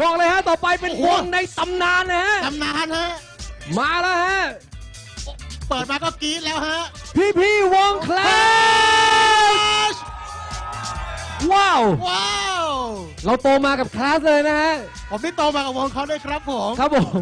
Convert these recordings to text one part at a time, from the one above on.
บอกเลยฮะต่อไปเป็นโอ้วโหงในตำนานนะฮะ ตำนานฮะ มาแล้วฮะ เปิดมาก็กรี๊ดแล้วฮะ พี่พี่ๆวงคลาสว้าว ว้าว เราโตมากับคลาสเลยนะฮะ ผมที่โตมากับวงเขาด้วยครับผมครับผม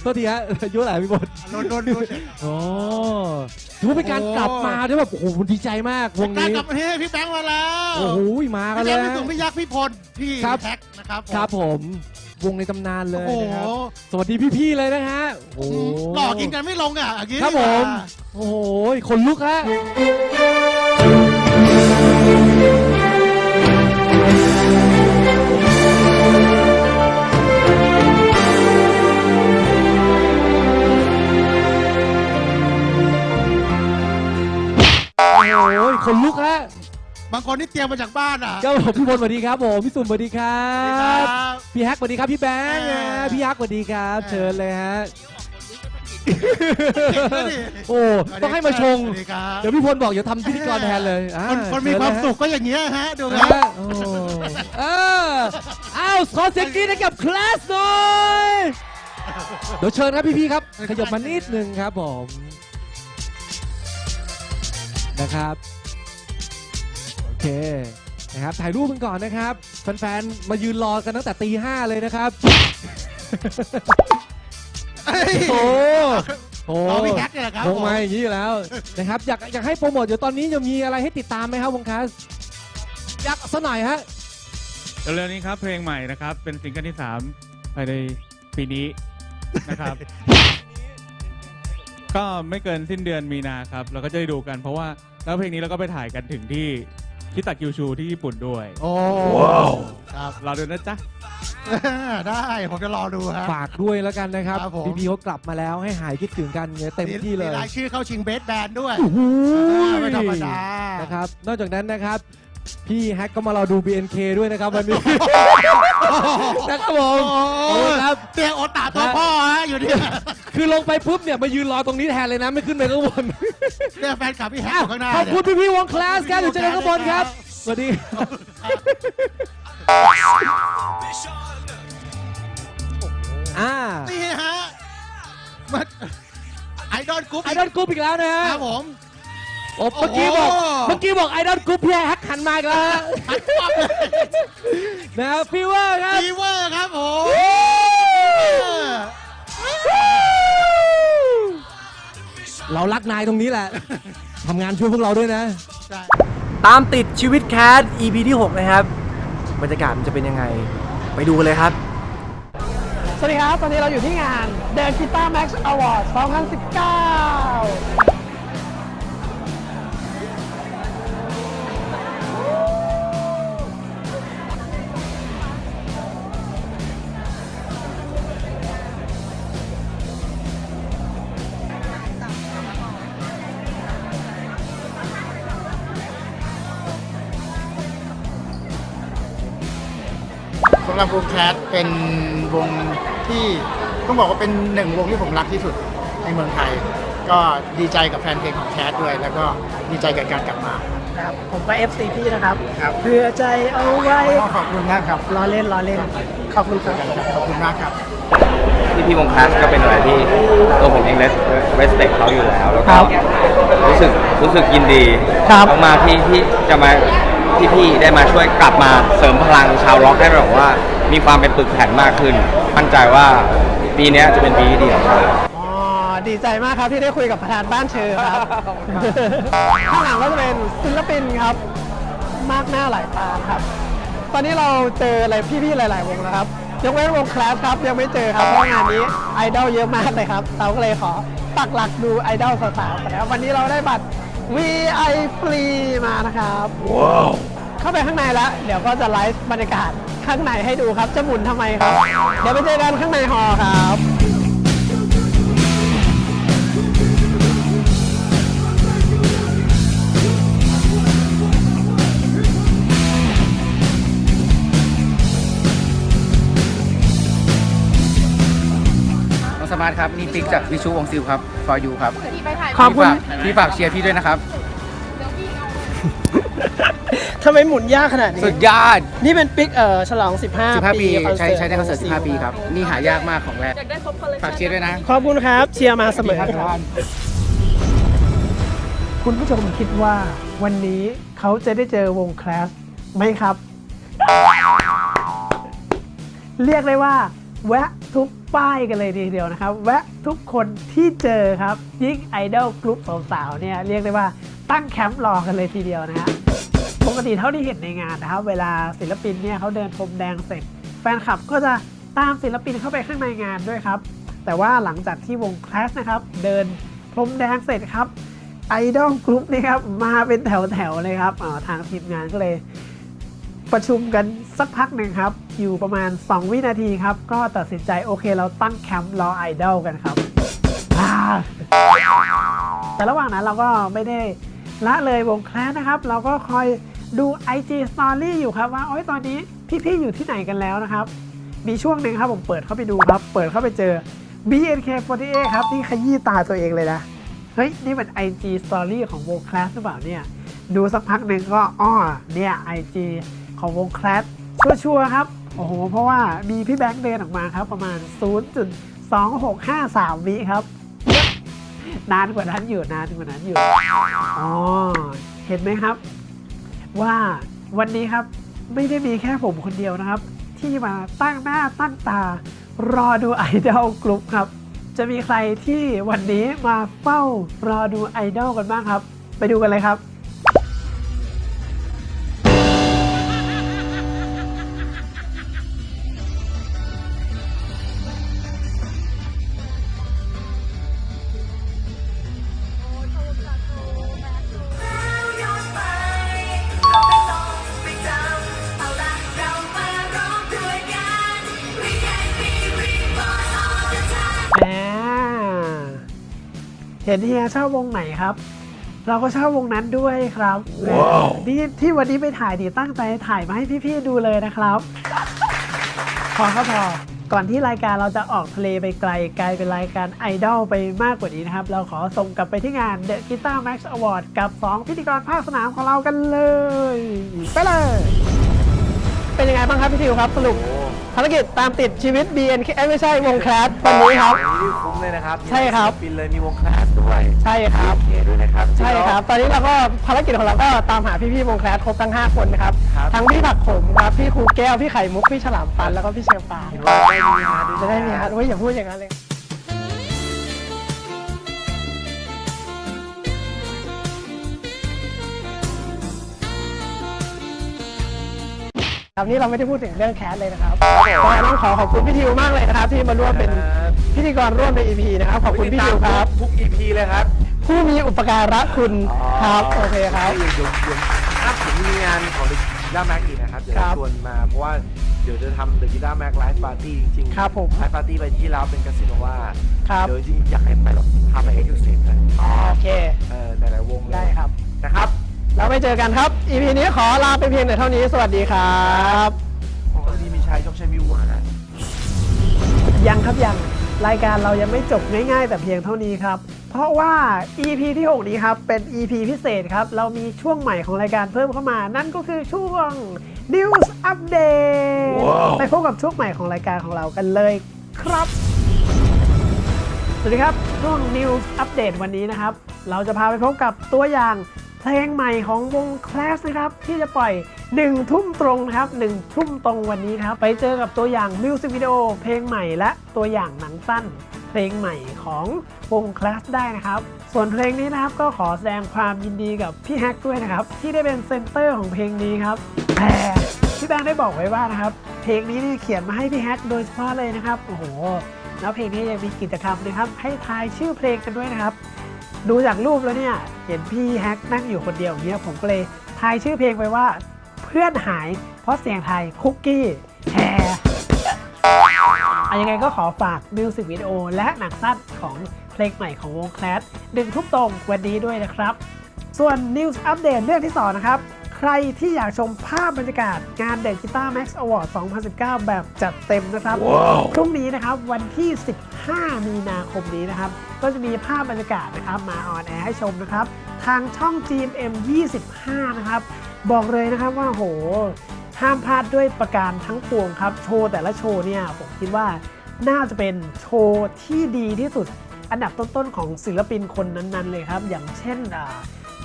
โทษทีฮะอายุเท่าไหร่พี่บดโดนโดนโดนโอ้ถือว่าเป็นการโอ้กลับมาด้วยแบบโอ้โหดีใจมากวงการนี้ กลับมาที่พี่แบงค์มาแล้ว โอ้โหมากันพี่เลแบงยค์พี่ตุ่มพี่ยักษ์พี่พลพี่ครับ แท็กนะครับผม ครับผม วงในตำนานเลยโอ้โหนะครับสวัสดีพี่ๆเลยนะฮะโอ้โหหลอกกินกันไม่ลงอะอย่างนี้ครับดีผกว่ามโอ้โห คนลุกฮะ คนที่เตรียมมาจากบ้านอะเจ้าผมพี่พลสวัสดีครับผมพี่สุ่มสวัสดีครัสวัสดีครับบพี่แฮกสวัสดีครับพี่แบงค์เออ นะพี่ยักษ์สวัสดีครับเออเชิญเลยฮะด้วยดิโอ้ต้องให้มาชง สวัสดีครับเดี๋ยวพี่พลบอกอย่าทำพิธีกรแทนเลยอ่าคนคนมีเชิญความเลยฮะสุขก็อย่างเงี้ยฮะ ดูคนะรับฮะโอ้เอออ้าวขอเสียงกรี๊ดให้กับคลาสหน่อยเดี๋ยวเชิญครับพี่ๆครับขยับมานิดนึงครับผมนะครับโอ เคนะครับถ่ายรูปกันก่อนนะครับแฟนๆมายืนรอกันตั้งแต่ตีห้าเลยนะครับเอ้ยโอ้โหรอพี่แท็กเนี่ยแหละครับวงมาอย่างนี้อยู่แล้วนะครับอยากอยากให้โปรโมทเดี๋ยวตอนนี้จะมีอะไรให้ติดตามไหมครับวงคลาสอยากสักหน่อยฮะเร็วๆนี้ครับเพลงใหม่นะครับ เป็นซิงเกิลที่ 3 ภายในปีนี้นะครับ ก็ไม่เกินสิ้นเดือนมีนาครับ เราก็จะได้ดูกันเพราะว่าแล้วเพลงนี้เราก็ไปถ่ายกันถึงที่ คิตากิวชูที่ญี่ปุ่นด้วย โอ้ครับ เราดูนะจ๊ะ ได้ผมจะรอดูฮะ ฝากด้วยแล้วกันนะครับครับผมพีพีเขากลับมาแล้วให้หายคิดถึงกันเนี่ยเต็มที่เลยมีรายชื่อเข้าชิงเบสแบนด์ด้วยโอ้โหไม่ธรรมดานะครับ นอกจากนั้นนะครับ พี่แฮกก็มารอดู BNK ด้วยนะครับวันนี้ นะครับผม โอ้ขอบคุณครับ เตียงโอตาตัวพ่อฮะอยู่เนี่ยคือลงไปปุ๊บเนี่ยมายืนรอตรงนี้แทนเลยนะไม่ขึ้นไปข้างบนเนี่ยแฟนคลับพี่แฮกอะอยู่ข้างหน้าขอบคุณเนี่ยพี่พี่ๆวงคลาสครับอยู่เจอกันข้างบนครับ สวัสดีอ่านี่ฮะมันไอดอลกรุ๊ปไอดอลกรุ๊ปอีกแล้วนะฮะครับผม โอ้เมื่อกี้บอกโอ้โหเมื่อกี้บอกไอดอลกรุ๊ปพี่แฮกหันมาอีกแล้วฮะหันปั๊บเลยนะฟีเวอร์ครับ ฟีเวอร์ครับผมเรารักนายตรงนี้แหละ ทำงานช่วยพวกเราด้วยนะใช่ตามติดชีวิตแคท EP ที่ 6 นะครับ บรรยากาศมันจะเป็นยังไง ไปดูกันเลยครับ สวัสดีครับ ตอนนี้เราอยู่ที่งาน The Guitar Max Award 2019ำหรับวงแคสเป็นวงที่ต้องบอกว่าเป็นหนึ่งวงที่ผมรักที่สุดในเมืองไทย ก็ดีใจกับแฟนเพลงของแคสด้วย แล้วก็ดีใจกับการกลับมาครับผมก็ FC พี่นะครับ ครับ เพื่อใจเอาไว้ก็ขอบคุณมากครับล้อเล่นล้อเล่นขอบคุณครับขอบคุณมากครับ พี่พี่วงคลาสก็เป็นอะไรที่ตัวผมเองเลสเรสเ c เขาอยู่แล้วแล้วคก็รับรู้สึกรู้สึกยินดีครับ มากๆที่ที่จะมา ที่พี่ได้มาช่วยกลับมาเสริมพลังชาวล็อกให้แบบว่ามีความเป็นปึกแผ่นมากขึ้นมั่นใจว่าปีเนี้ยจะเป็นปีที่ดีของเรา อ๋อดีใจมากครับที่ได้คุยกับประธานบ้านเชอครับข้างหลังก็จะเป็นศิลปินครับ มากหน้าหลายตาครับ ตอนนี้เราเจออะไรพี่ๆหลาย ๆ วงแล้วครับยกเว้นวงคลาสครับยังไม่เจอครับเพราะงานนี้ไอดอลเยอะมากเลยครับเราก็เลยขอปักหลักดูไอดอลสาวๆกันนะครับวันนี้เราได้บัตร VI ฟรีมานะครับ ว้าว เข้าไปข้างในแล้ว เดี๋ยวก็จะไลฟ์บรรยากาศข้างในให้ดูครับ จะหมุนทำไมครับ เดี๋ยวไปเจอกันข้างในฮอลล์ครับ มาร์ทครับนี่ติ๊กจากวิชูวงซิลครับฟอร์ยูครับขอบคุณ พี่ฝากพี่ฝากเชียร์พี่ด้วยนะครับ ทำไมหมุนยากขนาดนี้ สุดยอด นี่เป็นปิกเอ่อฉลอง 15 15 ปีคอนใช้เสิร์ตใช้ได้คอนเสิร์ต15 ปีครับ นี่หายากมากของแรกฝากเชียร์ด้วยนะ ขอบคุณครับ เชียร์มาเสมอครับ คุณผู้ชมคิดว่าวันนี้เขาจะได้เจอวงคลาสไหมครับ เรียกได้ว่า แวะทุกป้ายกันเลยทีเดียวนะครับ แวะทุกคนที่เจอครับ ยิ่งไอดอลกรุ๊ปสาวๆเนี่ยเรียกได้ว่าตั้งแคมป์รอกันเลยทีเดียวนะฮะปกติเท่าที่เห็นในงานนะครับ เวลาศิลปินเนี่ยเขาเดินพรมแดงเสร็จ แฟนคลับก็จะตามศิลปินเข้าไปข้างในงานด้วยครับ แต่ว่าหลังจากที่วงคลาสนะครับ เดินพรมแดงเสร็จครับไอดอลกรุ๊ปนี่ครับมาเป็นแถวๆเลยครับอ่าทางทีมงานก็เลย ประชุมกันสักพักหนึ่งครับ อยู่ประมาณ 2 วินาทีครับ ก็ตัดสินใจโอเคเราตั้งแคมป์รอไอดอลกันครับแต่ระหว่างนั้นเราก็ไม่ได้ละเลยวงแคลสนะครับ เราก็คอยดู IG Story อยู่ครับว่าโอ้ยตอนนี้พี่ๆอยู่ที่ไหนกันแล้วนะครับ มีช่วงหนึ่งครับผมเปิดเข้าไปดูครับ เปิดเข้าไปเจอ BNK48 ครับนี่ขยี้ตาตัวเองเลยนะ เฮ้ย นี่มัน IG Story ของวงแคลหรือเปล่าเนี่ย ดูสักพักหนึ่งก็อ้อเนี่ย IG ของวงคลสชัวร์ครับ โอ้โห เพราะว่ามีพี่แบงค์เดินออกมาครับประมาณ 0.2653 วิครับ นานกว่านั้นอยู่นานกว่านั้นอยู่ อ๋อ เห็นไหมครับ ว่าวันนี้ครับไม่ได้มีแค่ผมคนเดียวนะครับ ที่มาตั้งหน้าตั้งตารอดูไอดอลกลุ่มครับ จะมีใครที่วันนี้มาเฝ้ารอดูไอดอลกันบ้างครับ ไปดูกันเลยครับ นเฮียชอบวงไหนครับ เราก็ชอบวงนั้นด้วยครับนี่ที่วันนี้ไปถ่ายดีตั้งใจถ่ายมาให้พี่ๆดูเลยนะครับ พอครับพอก่อนที่รายการเราจะออกทะเลไปไกลกลายเป็นรายการไอดอลไปมากกว่านี้นะครับ เราขอส่งกลับไปที่งาน The Guitar Max Award กับ 2 พิธีกรภาคสนามของเรากันเลย ไปเลย เป็นยังไงบ้างครับพี่ทิวครับสรุป ภารกิจตามติดชีวิต BNK เอ้ยไม่ใช่วงแคลสวันนี้ครับนี่คุ้มเลยนะครับใช่ครับมีศิลปินเลยมีวงคลาสด้วยใช่ครับ โอเคด้วยนะครับใช่ครับ ตอนนี้เราก็ภารกิจของเราก็ตามหาพี่ๆวงแคลสครบทั้ง 5 คนนะครับ ทั้งพี่ผักขมครับ พี่ครูแก้ว พี่ไข่มุก พี่ฉลามปัน แล้วก็พี่เชฟปางเห็นว่าได้มีงานด้วยจะได้มีฮะโอ้ยอย่าพูดอย่างนั้นเลย ครับนี่เราไม่ได้พูดถึงเรื่องแคสเลยนะครับก็ต้องขอขอบคุณพี่ทิวมากเลยนะครับ ที่มาร่วมเป็นพิธีกรร่วมใน EP นะครับ ขอบคุณพี่ทิวครับ ทุก EP เลยครับ ผู้มีอุปการะคุณครับ โอเคครับเดี๋ยวเดี๋ยวเดี๋ยวถ้าผมมีงานของ The Guitar Max อีกนะครับ เดี๋ยวครับชวนมาเพราะว่าเดี๋ยวจะทำ The Guitar Max Live Party จริงๆครับผม Live Party ไปที่แล้วเป็นคาสิโนวาครับเดี๋ยวจริงๆอยากให้ไปหรอกทำไปเอ็กซ์คลูซีฟกันโอเคเออหลายๆวงเลยได้ครับนะครับ แล้วไปเจอกันครับ EP นี้ขอลาไปเพียงแต่เท่านี้ สวัสดีครับปกติมีชายต้องใช้มิวหวานอะยังครับยังรายการเรายังไม่จบง่ายๆ แต่เพียงเท่านี้ครับ เพราะว่า EP ที่ 6 นี้ครับ เป็น EP พิเศษครับ เรามีช่วงใหม่ของรายการเพิ่มเข้ามา นั่นก็คือช่วง News Update ไปพบกับช่วงใหม่ของรายการของเรากันเลยครับ สวัสดีครับช่วง News Update วันนี้นะครับ เราจะพาไปพบกับตัวอย่าง เพลงใหม่ของวง Class นะครับ ที่จะปล่อย 1 ทุ่มตรงนะครับ 1 ทุ่มตรงวันนี้ครับ ไปเจอกับตัวอย่างมิวสิกวิดีโอเพลงใหม่และตัวอย่างหนังสั้น เพลงใหม่ของวง Class ได้นะครับ ส่วนเพลงนี้นะครับก็ขอแสดงความยินดีกับพี่แฮกด้วยนะครับ ที่ได้เป็นเซนเตอร์ของเพลงนี้ครับแต่พี่แบงค์ได้บอกไว้ว่านะครับเพลงนี้นี่เขียนมาให้พี่แฮกโดยเฉพาะเลยนะครับโอ้โหแล้วเพลงนี้ยังมีกิจกรรมนะครับ ให้ทายชื่อเพลงกันด้วยนะครับ ดูจากรูปแล้วเนี่ย เห็นพี่แฮกนั่งอยู่คนเดียวอย่างเงี้ยผมก็เลยทายชื่อเพลงไปว่า เพื่อนหาย เพราะเสียงไทยคุกกี้แฮอะยังไงก็ขอฝากมิวสิกวิดีโอและหนังสั้นของเพลงใหม่ของวงแคลสดึงทุกตรงวันนี้ด้วยนะครับ ส่วนนิวส์อัปเดตเรื่องที่2นะครับ ใครที่อยากชมภาพบรรยากาศงาน The Guitar Max Award 2019 แบบจัดเต็มนะครับพรุ่งนี้นะครับวันที่ 15 มีนาคมนี้นะครับ ก็จะมีภาพบรรยากาศนะครับมาออนแอร์ให้ชมนะครับ ทางช่อง GMM 25 นะครับ บอกเลยนะครับว่าโห ห้ามพลาดด้วยประการทั้งปวงครับ โชว์แต่ละโชว์เนี่ยผมคิดว่าน่าจะเป็นโชว์ที่ดีที่สุดอันดับต้นๆของศิลปินคนนั้นๆเลยครับ อย่างเช่น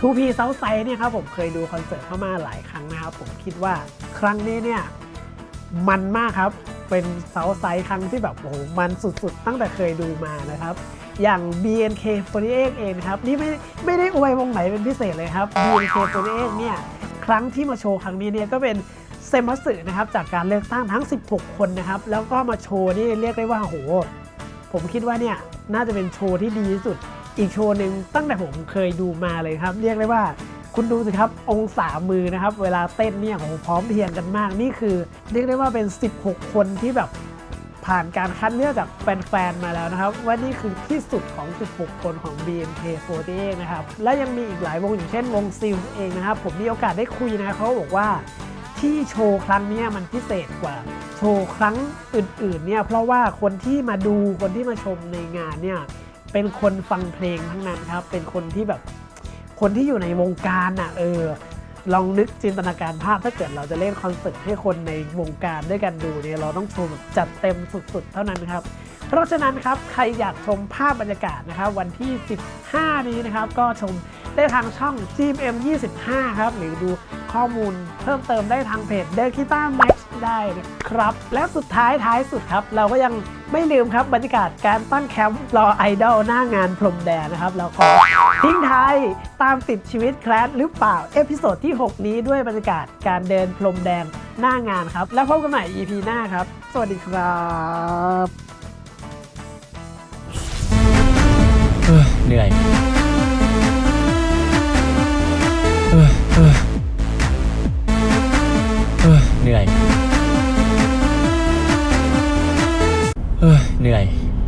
ทูพีเซาไซเนี่ยครับผมเคยดูคอนเสิร์ตเข้ามาหลายครั้งนะครับผมคิดว่าครั้งนี้เนี่ยมันมากครับเป็นเซาไซครั้งที่แบบโอ้โหมันสุดๆ ตั้งแต่เคยดูมานะครับ อย่าง BNK48 เองครับนี่ไม่ไม่ได้อวยวงไหนเป็นพิเศษเลยครับ BNK48 เนี่ยครั้งที่มาโชว์ครั้งนี้เนี่ยก็เป็นเซมัสสึนะครับจากการเลือกตั้งทั้ง 16 คนนะครับ แล้วก็มาโชว์นี่เรียกได้ว่าโหผมคิดว่าเนี่ยน่าจะเป็นโชว์ที่ดีที่สุด อีกโชว์หนึ่งตั้งแต่ผมเคยดูมาเลยครับ เรียกได้ว่าคุณดูสิครับองศามือนะครับ เวลาเต้นเนี่ยโอ้โหพร้อมเพียงกันมาก นี่คือ เรียกได้ว่าเป็น 16 คนที่แบบผ่านการคัดเลือกจากแฟนๆมาแล้วนะครับ ว่านี่คือที่สุดของ 16 คนของ BNK48 นะครับ และยังมีอีกหลายวงอย่างเช่นวงซิลเองนะครับ ผมมีโอกาสได้คุยนะเขาบอกว่าที่โชว์ครั้งนี้มันพิเศษกว่าโชว์ครั้งอื่นๆเนี่ยเพราะว่าคนที่มาดูคนที่มาชมในงานเนี่ย เป็นคนฟังเพลงทั้งนั้นครับ เป็นคนที่แบบคนที่อยู่ในวงการอะเออลองนึกจินตนาการภาพถ้าเกิดเราจะเล่นคอนเสิร์ตให้คนในวงการด้วยกันดูเนี่ยเราต้องชว์แบบจัดเต็มสุดๆ เท่านั้นครับ เพราะฉะนั้นครับใครอยากชมภาพบรรยากาศนะครับ วันที่ 15 นี้นะครับ ก็ชมได้ทางช่อง GMM25 ครับ หรือดูข้อมูลเพิ่มเติมได้ทางเพจ The Guitar Match ได้นะครับ และสุดท้ายท้ายสุดครับ เราก็ยัง ไม่ลืมครับบรรยากาศการตั้งแคมป์รอไอดอลหน้างานพรมแดนนะครับเราขอทิ้งท้ายตามติดชีวิตแคลสหรือเปล่า เอพิโซดที่ 6 นี้ด้วยบรรยากาศการเดินพรมแดงหน้างานครับ แล้วพบกันใหม่ EP หน้าครับ สวัสดีครับเหนื่อยเหนื่อย เหนื่อย